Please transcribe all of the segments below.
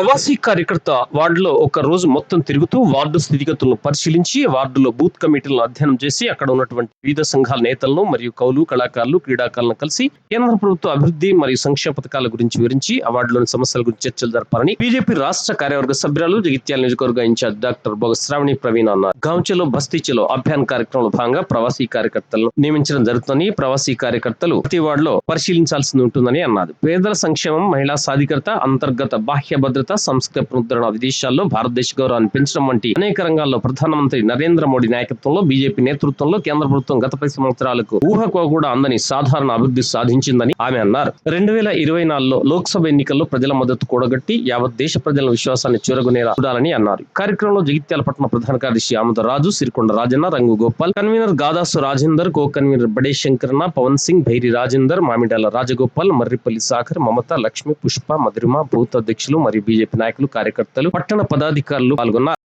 ప్రవాసీ కార్యకర్త వార్డులో ఒక రోజు మొత్తం తిరుగుతూ వార్డు స్థితిగతులను పరిశీలించి వార్డులో బూత్ కమిటీలను అధ్యయనం చేసి అక్కడ ఉన్నటువంటి వివిధ సంఘాల నేతలను మరియు కౌలు కళాకారులు క్రీడాకారులను కలిసి కేంద్ర ప్రభుత్వ అభివృద్ధి మరియు సంక్షేమ పథకాల గురించి వివరించి ఆ వార్డులోని సమస్యల గురించి చర్చలు జరపాలని బీజేపీ రాష్ట్ర కార్యవర్గ సభ్యురాలు జగిత్యాల నియోజకవర్గ ఇన్ఛార్జ్ డాక్టర్ బొగ శ్రావణి ప్రవీణ్ అన్నారు. గాంచెలో బస్తీచెలో అభియాన్ కార్యక్రమంలో భాగంగా ప్రవాసీ కార్యకర్తలను నియమించడం జరుగుతుందని ప్రవాసీ కార్యకర్తలు ప్రతి వార్డులో పరిశీలించాల్సి ఉంటుందని అన్నారు. పేదల సంక్షేమం మహిళా సాధికారత అంతర్గత బాహ్య భద్రత సంస్కృత ముద్రణ విదేశాల్లో భారతదేశ గౌరవాన్ని పెంచడం వంటి అనేక రంగాల్లో ప్రధానమంత్రి నరేంద్ర మోడీ నాయకత్వంలో బీజేపీ నేతృత్వంలో కేంద్ర ప్రభుత్వం గత పది సంవత్సరాలకు ఊహకు కూడా అందని సాధారణ అభివృద్ధి సాధించిందని ఆమె అన్నారు. రెండు వేల ఇరవై నాలుగులో లోక్సభ ఎన్నికల్లో ప్రజల మద్దతు కూడగట్టి యావత్ దేశ ప్రజల విశ్వాసాన్ని చూరగొనేలా చూడాలని అన్నారు. కార్యక్రమంలో జగిత్యాల పట్టణ ప్రధాన కార్యదర్శి ఆమోద Raju Sirikonda Rajanna Rangu Gopal convener Gadasu Rajender co-convener Bade Shankaranna Pavan Singh Bhairi Rajender Mamidala Rajagopal Marripalli Sagar Mamata Lakshmi Pushpa Madhurima booth అధ్యక్షులు మరియు బీజేపీ నాయకులు కార్యకర్తలు పట్టణ పదాధికారులు పాల్గొన్నారు.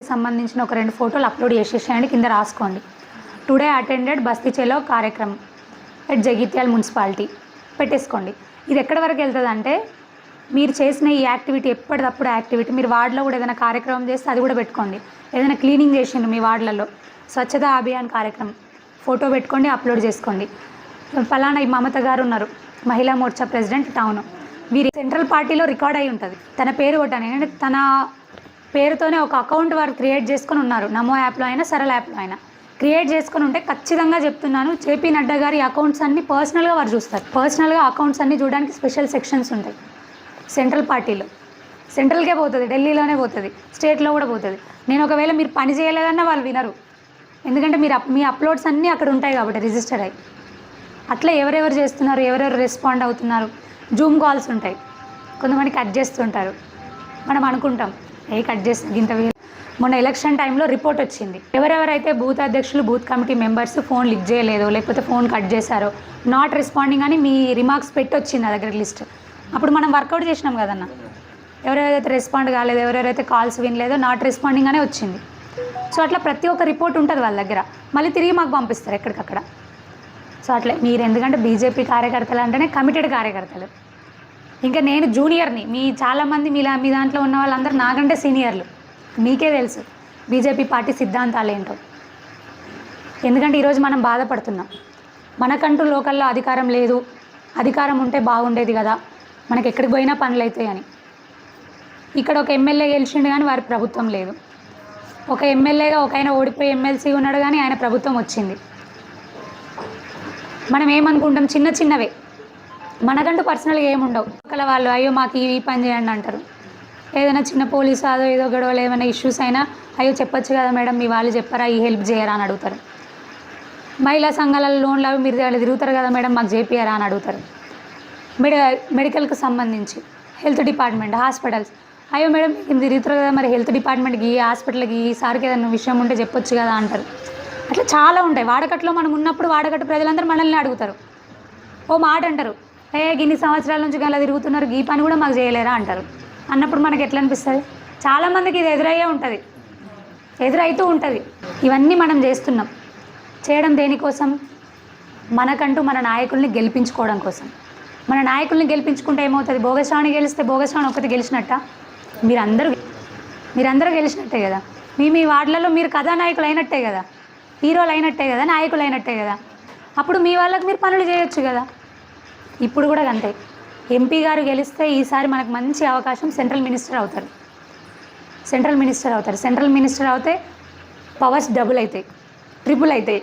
సంబంధించిన ఒక రెండు ఫోటోలు అప్లోడ్ చేసేసేయండి కింద రాసుకోండి. టుడే అటెండెడ్ బస్తీ చేలో కార్యక్రమం ఎట్ జగిత్యాల మున్సిపాలిటీ పెట్టేసుకోండి. ఇది ఎక్కడి వరకు వెళ్తుంది అంటే మీరు చేసిన ఈ యాక్టివిటీ ఎప్పటికప్పుడు యాక్టివిటీ మీరు వార్డులో కూడా ఏదైనా కార్యక్రమం చేస్తే అది కూడా పెట్టుకోండి. ఏదైనా క్లీనింగ్ చేసిండ్రు మీ వార్డులలో స్వచ్ఛతా అభియాన్ కార్యక్రమం. ఫోటో పెట్టుకోండి అప్లోడ్ చేసుకోండి. ఫలానా ఈ మమత గారు ఉన్నారు మహిళా మోర్చా ప్రెసిడెంట్ టౌన్. వీరి సెంట్రల్ పార్టీలో రికార్డ్ అయి ఉంటుంది. తన పేరు కొట్టాను తన పేరుతోనే ఒక అకౌంట్ వారు క్రియేట్ చేసుకొని ఉన్నారు. నమో యాప్లో అయినా సరళ యాప్లో అయినా. క్రియేట్ చేసుకుని ఉంటే ఖచ్చితంగా చెప్తున్నాను. జేపీ నడ్డా గారి అకౌంట్స్ అన్ని పర్సనల్గా వారు చూస్తారు. పర్సనల్గా అకౌంట్స్ అన్ని చూడడానికి స్పెషల్ సెక్షన్స్ ఉంటాయి. సెంట్రల్ పార్టీలో. సెంట్రల్కే పోతుంది. ఢిల్లీలోనే పోతుంది. స్టేట్లో కూడా పోతుంది. నేను ఒకవేళ మీరు పని చేయలేదన్నా వాళ్ళు వినరు. ఎందుకంటే మీరు అప్- మీ అప్లోడ్స్ అన్నీ అక్కడ ఉంటాయి కాబట్టి రిజిస్టర్ అయ్యి. అట్లా ఎవరెవరు చేస్తున్నారు ఎవరెవరు రెస్పాండ్ అవుతున్నారు? జూమ్ కాల్స్ ఉంటాయి. కొంతమంది కట్ చేస్తుంటారు. మనం అనుకుంటాం ఏ కట్ చేస్తుంది ఇంత మొన్న ఎలక్షన్ టైంలో రిపోర్ట్ వచ్చింది. ఎవరెవరైతే బూత్ అధ్యక్షులు బూత్ కమిటీ మెంబర్స్ ఫోన్ లిక్ చేయలేదో లేకపోతే ఫోన్ కట్ చేశారో నాట్ రెస్పాండింగ్ అని మీ రిమార్క్స్ పెట్టి వచ్చింది నా దగ్గర లిస్ట్ అప్పుడు మనం వర్కౌట్ చేసినాం కదన్న. ఎవరెవరైతే రెస్పాండ్ కాలేదు ఎవరెవరైతే కాల్స్ వినలేదో నాట్ రెస్పాండింగ్ అనే వచ్చింది. సో అట్లా ప్రతి ఒక్క రిపోర్ట్ ఉంటుంది వాళ్ళ దగ్గర. మళ్ళీ తిరిగి మాకు పంపిస్తారు ఎక్కడికక్కడ. సో అట్లే మీరు ఎందుకంటే బీజేపీ కార్యకర్తలు అంటేనే కమిటెడ్ కార్యకర్తలు. ఇంకా నేను జూనియర్ని మీ చాలామంది మీలా మీ దాంట్లో ఉన్న వాళ్ళందరూ నాకంటే సీనియర్లు మీకే తెలుసు బీజేపీ పార్టీ సిద్ధాంతాలు ఏంటో. ఎందుకంటే ఈరోజు మనం బాధపడుతున్నాం. మనకంటూ లోకల్లో అధికారం లేదు. అధికారం ఉంటే బాగుండేది కదా. మనకి ఎక్కడికి పోయినా పనులు అవుతాయి అని. ఇక్కడ ఒక ఎమ్మెల్యే గెలిచిండు కానీ వారి ప్రభుత్వం లేదు. ఒక ఎమ్మెల్యేగా ఒక ఆయన ఓడిపోయి ఎమ్మెల్సీ ఉన్నాడు కానీ ఆయన ప్రభుత్వం వచ్చింది. మనం ఏమనుకుంటాం? చిన్న చిన్నవే. మనకంటూ పర్సనల్గా ఏముండవు. పక్కల వాళ్ళు అయ్యో మాకు ఈ పని చేయండి అంటారు. ఏదైనా చిన్న పోలీసు అదో ఏదో గొడవలు ఏమైనా ఇష్యూస్ అయినా అయ్యో చెప్పొచ్చు కదా మేడం మీ వాళ్ళు చెప్పారా ఈ హెల్ప్ చేయరా అని అడుగుతారు. మహిళా సంఘాలలో లోన్లు అవి మీరు తిరుగుతారు కదా మేడం మాకు చేపియారా అని అడుగుతారు. మెడి మెడికల్కి సంబంధించి హెల్త్ డిపార్ట్మెంట్ హాస్పిటల్స్. అయ్యో మేడం మీకు తిరుగుతారు కదా మరి హెల్త్ డిపార్ట్మెంట్కి ఈ హాస్పిటల్కి ఈ సార్కి ఏదైనా విషయం ఉంటే చెప్పొచ్చు కదా అంటారు. అట్లా చాలా ఉంటాయి. వాడకట్లో మనం ఉన్నప్పుడు వాడకట్టు ప్రజలందరూ మనల్ని అడుగుతారు. ఓ మాట అంటారు. ఏ ఇన్ని సంవత్సరాల నుంచి అలా తిరుగుతున్నారు. ఈ పని కూడా మాకు చేయలేరా అంటారు. అన్నప్పుడు మనకి ఎట్లా అనిపిస్తుంది? చాలామందికి ఇది ఎదురయ్యే ఉంటుంది. ఎదురైతూ ఉంటుంది. ఇవన్నీ మనం చేస్తున్నాం. చేయడం దేనికోసం? మనకంటూ మన నాయకుల్ని గెలిపించుకోవడం కోసం. మన నాయకుల్ని గెలిపించుకుంటే ఏమవుతుంది? భోగస్వామి గెలిస్తే భోగస్వామి ఒకటి గెలిచినట్ట? మీరందరూ మీరందరూ గెలిచినట్టే కదా? మీ మీ వార్డులలో మీరు కథానాయకులు అయినట్టే కదా? హీరోలు అయినట్టే కదా నాయకులు అయినట్టే కదా. అప్పుడు మీ వాళ్ళకి మీరు పనులు చేయొచ్చు కదా. ఇప్పుడు కూడా అంతే. ఎంపీ గారు గెలిస్తే ఈసారి మనకు మంచి అవకాశం సెంట్రల్ మినిస్టర్ అవుతారు. సెంట్రల్ మినిస్టర్ అవుతారు. సెంట్రల్ మినిస్టర్ అవుతే పవర్స్ డబుల్ అవుతాయి. ట్రిపుల్ అవుతాయి.